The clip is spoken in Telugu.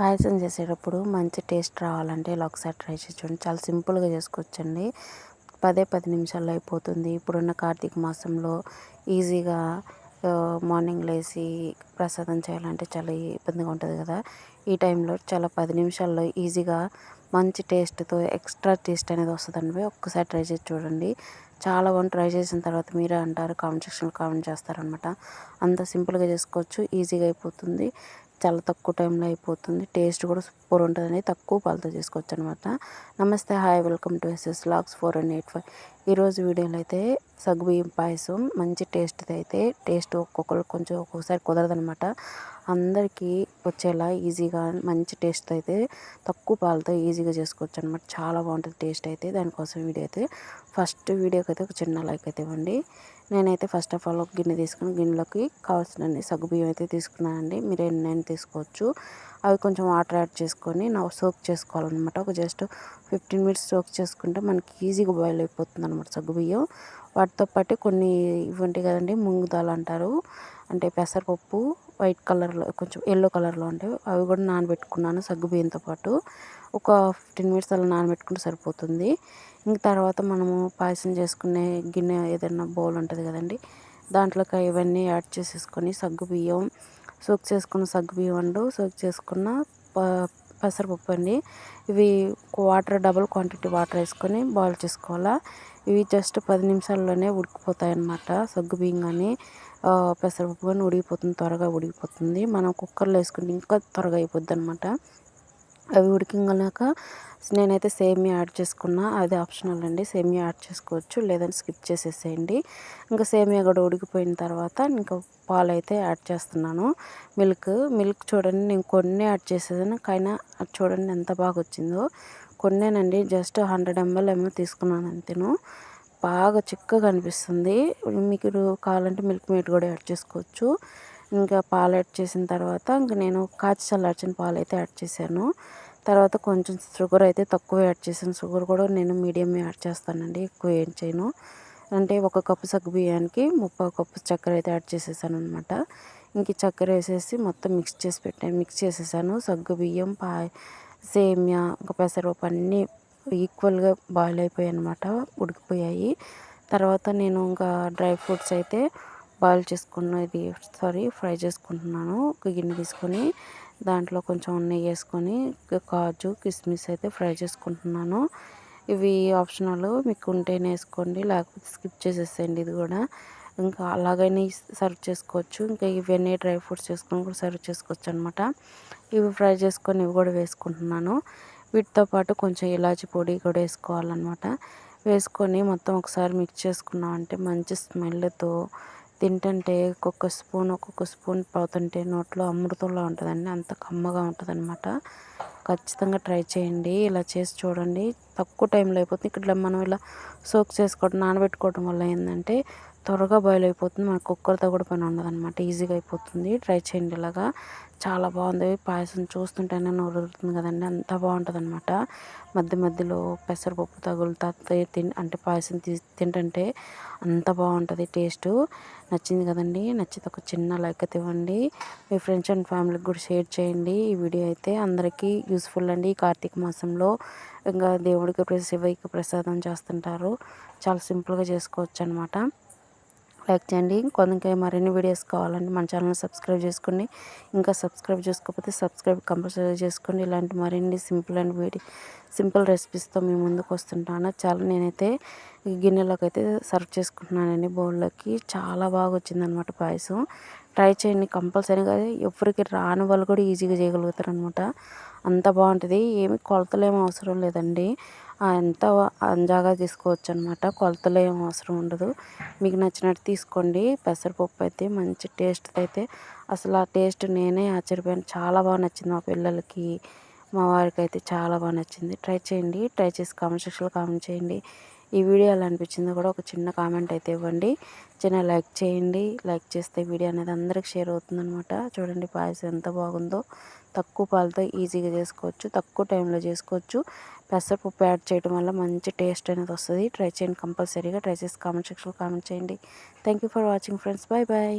పాయసం చేసేటప్పుడు మంచి టేస్ట్ రావాలంటే ఇలా ఒకసారి ట్రై చేసి చూడండి. చాలా సింపుల్గా చేసుకోవచ్చండి. పదే పది నిమిషాల్లో అయిపోతుంది. ఇప్పుడున్న కార్తీక మాసంలో ఈజీగా మార్నింగ్ లేచి ప్రసాదం చేయాలంటే చాలా ఇబ్బందిగా ఉంటుంది కదా. ఈ టైంలో చాలా పది నిమిషాల్లో ఈజీగా మంచి టేస్ట్తో ఎక్స్ట్రా టేస్ట్ అనేది వస్తుందండి. ఒక్కసారి ట్రై చేసి చూడండి. చాలా బాగుంది. ట్రై చేసిన తర్వాత మీరే అంటారు కామెంట్ సెక్షన్లో కామెంట్ చేస్తారనమాట అంత సింపుల్గా చేసుకోవచ్చు ఈజీగా అయిపోతుంది. చాలా తక్కువ టైంలో అయిపోతుంది. టేస్ట్ కూడా సూపర్ ఉంటుంది తక్కువ పాలతో చేసుకోవచ్చు అనమాట namaste hi welcome to SS lax four and eight five. ఈరోజు వీడియోలో అయితే సగ్గుబియ్యం పాయసం మంచి టేస్ట్ అయితే టేస్ట్ ఒక్కొక్కరు కొంచెం ఒక్కొక్కసారి కుదరదనమాట అందరికీ వచ్చేలా ఈజీగా మంచి టేస్ట్ అయితే తక్కువ పాలతో ఈజీగా చేసుకోవచ్చు అనమాట చాలా బాగుంటుంది టేస్ట్ అయితే దానికోసం వీడియో అయితే. ఫస్ట్ వీడియోకి అయితే ఒక చిన్న లైక్ అయితే ఇవ్వండి. నేనైతే ఫస్ట్ ఆఫ్ ఆల్ ఒక గిన్నె తీసుకుని గిన్నెలోకి కావాల్సిన సగ్గుబియ్యం అయితే తీసుకున్నానండి. మీరు ఎన్నైనా తీసుకోవచ్చు. అవి కొంచెం వాటర్ యాడ్ చేసుకొని నా సోక్ చేసుకోవాలన్నమాట. ఒక జస్ట్ ఫిఫ్టీన్ మినిట్స్ సోక్ చేసుకుంటే మనకి ఈజీగా బాయిల్ అయిపోతుంది అనమాట సగ్గుబియ్యం వాటితో పాటు కొన్ని ఇవి ఉంటాయి కదండి ముంగుదాలు అంటారు. అంటే పెసరపప్పు వైట్ కలర్లో కొంచెం ఎల్లో కలర్లో ఉంటాయి. అవి కూడా నానబెట్టుకున్నాను సగ్గుబియ్యంతో పాటు. ఒక ఫిఫ్టీన్ మినిట్స్ అలా నానబెట్టుకుంటే సరిపోతుంది. ఇంక తర్వాత మనము పాయసం చేసుకునే గిన్నె ఏదైనా బౌల్ ఉంటుంది కదండి దాంట్లోకి ఇవన్నీ యాడ్ చేసేసుకొని సగ్గుబియ్యం సోక్ చేసుకున్న సగ్గుబియ్యం అండు సోక్ చేసుకున్న పెసరపప్పు అండి. ఇవి వాటర్ డబుల్ క్వాంటిటీ వాటర్ వేసుకొని బాయిల్ చేసుకోవాలా. ఇవి జస్ట్ పది నిమిషాల్లోనే ఉడికిపోతాయి అన్నమాట సగ్గుబియ్యం కానీ పెసరపప్పు కానీ ఉడికిపోతుంది త్వరగా ఉడికిపోతుంది. మనం కుక్కర్లో వేసుకుంటే ఇంకా త్వరగా అయిపోద్ది అనమాట అవి ఉడికింగనాక నేనైతే సేమియా యాడ్ చేసుకున్నా. అది ఆప్షనల్ అండి. సేమియా యాడ్ చేసుకోవచ్చు. లేదంటే స్కిప్ చేసేసేయండి. ఇంకా సేమియా కూడా ఉడికిపోయిన తర్వాత ఇంకా పాలు అయితే యాడ్ చేస్తున్నాను. మిల్క్ మిల్క్ చూడండి నేను కొన్ని యాడ్ చేసేదాన్ని కానీ చూడండి ఎంత బాగా వచ్చిందో కొన్నానండి. జస్ట్ హండ్రెడ్ ఎంఎల్ ఏమో తీసుకున్నాను అంతేను. బాగా చిక్కగా అనిపిస్తుంది. మీకు కావాలంటే మిల్క్ మీట్ కూడా యాడ్ చేసుకోవచ్చు. ఇంకా పాలు యాడ్ చేసిన తర్వాత ఇంక నేను కాచి చల్లార్చిన పాలు అయితే యాడ్ చేశాను. తర్వాత కొంచెం షుగర్ అయితే తక్కువ యాడ్ చేశాను. షుగర్ కూడా నేను మీడియం యాడ్ చేస్తానండి. ఎక్కువ ఏం చేయను. అంటే ఒక కప్పు సగ్గు బియ్యానికి ముప్పై కప్పు చక్కెర అయితే యాడ్ చేసేసాను అనమాట ఇంక చక్కెర వేసేసి మొత్తం మిక్స్ చేసి పెట్టాను. మిక్స్ చేసేసాను. సగ్గు బియ్యం పా సేమియా ఇంకా పెసరపప్పు అన్నీ ఈక్వల్గా బాయిల్ అయిపోయాయి అనమాట ఉడికిపోయాయి. తర్వాత నేను ఇంకా డ్రై ఫ్రూట్స్ అయితే బాయిల్ చేసుకున్నది సారీ ఫ్రై చేసుకుంటున్నాను. ఒక గిన్నె తీసుకొని దాంట్లో కొంచెం నెయ్యి వేసుకొని కాజు కిస్మిస్ అయితే ఫ్రై చేసుకుంటున్నాను. ఇవి ఆప్షనల్ మీకు ఉంటేనే వేసుకోండి లేకపోతే స్కిప్ చేసేసేయండి ఇది కూడా. ఇంకా అలాగనే సర్వ్ చేసుకోవచ్చు. ఇంకా ఇవన్నీ డ్రై ఫ్రూట్స్ చేసుకొని కూడా సర్వ్ చేసుకోవచ్చు అనమాట ఇవి ఫ్రై చేసుకొని ఇవి కూడా వేసుకుంటున్నాను. వీటితో పాటు కొంచెం ఇలాచి పొడి కూడా వేసుకోవాలన్నమాట. వేసుకొని మొత్తం ఒకసారి మిక్స్ చేసుకున్నామంటే మంచి స్మెల్తో తింటుంటే ఒక్కొక్క స్పూన్ ఒక్కొక్క స్పూన్ పోతుంటే నోట్లో అమృతంలో ఉంటుందండి. అంత కమ్మగా ఉంటుంది అనమాట ఖచ్చితంగా ట్రై చేయండి. ఇలా చేసి చూడండి. తక్కువ టైంలో అయిపోతుంది. ఇక్కడ మనం ఇలా సోక్ చేసుకోవడం నానబెట్టుకోవడం వల్ల ఏంటంటే త్వరగా బాయిల్ అయిపోతుంది. మనకు కుక్కర్తో కూడా పని ఉండదు అనమాట ఈజీగా అయిపోతుంది. ట్రై చేయండి ఇలాగా. చాలా బాగుంది. పాయసం చూస్తుంటేనే నోరుతుంది కదండి. అంత బాగుంటుంది అనమాట మధ్య మధ్యలో పెసరపప్పు తగులుతా తిన్ అంటే పాయసం తీ తింటుంటే అంత బాగుంటుంది టేస్ట్ నచ్చింది కదండి. నచ్చితే ఒక చిన్న లైక్ అయితే ఇవ్వండి. మీ ఫ్రెండ్స్ అండ్ ఫ్యామిలీకి కూడా షేర్ చేయండి. ఈ వీడియో అయితే అందరికీ యూస్ఫుల్ అండి. కార్తీక మాసంలో ఇంకా దేవుడికి శివయ్యకి ప్రసాదం చేస్తుంటారు. చాలా సింపుల్గా చేసుకోవచ్చు అనమాట లైక్ చేయండి. కొందరికి మరిన్ని వీడియోస్ కావాలంటే మన ఛానల్ సబ్స్క్రైబ్ చేసుకోండి. ఇంకా సబ్స్క్రైబ్ చేసుకోకపోతే సబ్స్క్రైబ్ కంపల్సరీ చేసుకోండి. ఇలాంటి మరిన్ని సింపుల్ అండ్ వీడియో సింపుల్ రెసిపీస్తో మీ ముందుకు వస్తుంటాను. చాలా నేనైతే గిన్నెలోకి అయితే సర్వ్ చేసుకుంటున్నానండి బౌల్లోకి. చాలా బాగా వచ్చిందనమాట పాయసం. ట్రై చేయండి కంపల్సరీగా ఎవరికి రాని వాళ్ళు కూడా ఈజీగా చేయగలుగుతారు అనమాట అంత బాగుంటుంది. ఏమి కొలతలు ఏమి అవసరం లేదండి. ఎంత అంజాగా తీసుకోవచ్చు అనమాట కొలతలు ఏం అవసరం ఉండదు. మీకు నచ్చినట్టు తీసుకోండి. పెసరపప్పు అయితే మంచి టేస్ట్ అయితే అసలు ఆ టేస్ట్ నేనే ఆశ్చర్యపోయాను. చాలా బాగా నచ్చింది మా పిల్లలకి. మా వారికి అయితే చాలా బాగా నచ్చింది. ట్రై చేయండి. ట్రై చేసి కామెంట్ సెక్షన్లో కామెంట్ చేయండి. ఈ వీడియో ఎలా అనిపించిందో కూడా ఒక చిన్న కామెంట్ అయితే ఇవ్వండి. చిన్న లైక్ చేయండి. లైక్ చేస్తే వీడియో అనేది అందరికి షేర్ అవుతుందనమాట చూడండి పాయసం ఎంత బాగుందో. తక్కువ పాలతో ఈజీగా చేసుకోవచ్చు. తక్కువ టైంలో చేసుకోవచ్చు. పెసరపప్పు యాడ్ చేయడం వల్ల మంచి టేస్ట్ అనేది వస్తుంది. ట్రై చేయండి కంపల్సరీగా. ట్రై చేసి కామెంట్ సెక్షన్లో కామెంట్ చేయండి. Thank for watching friends bye bye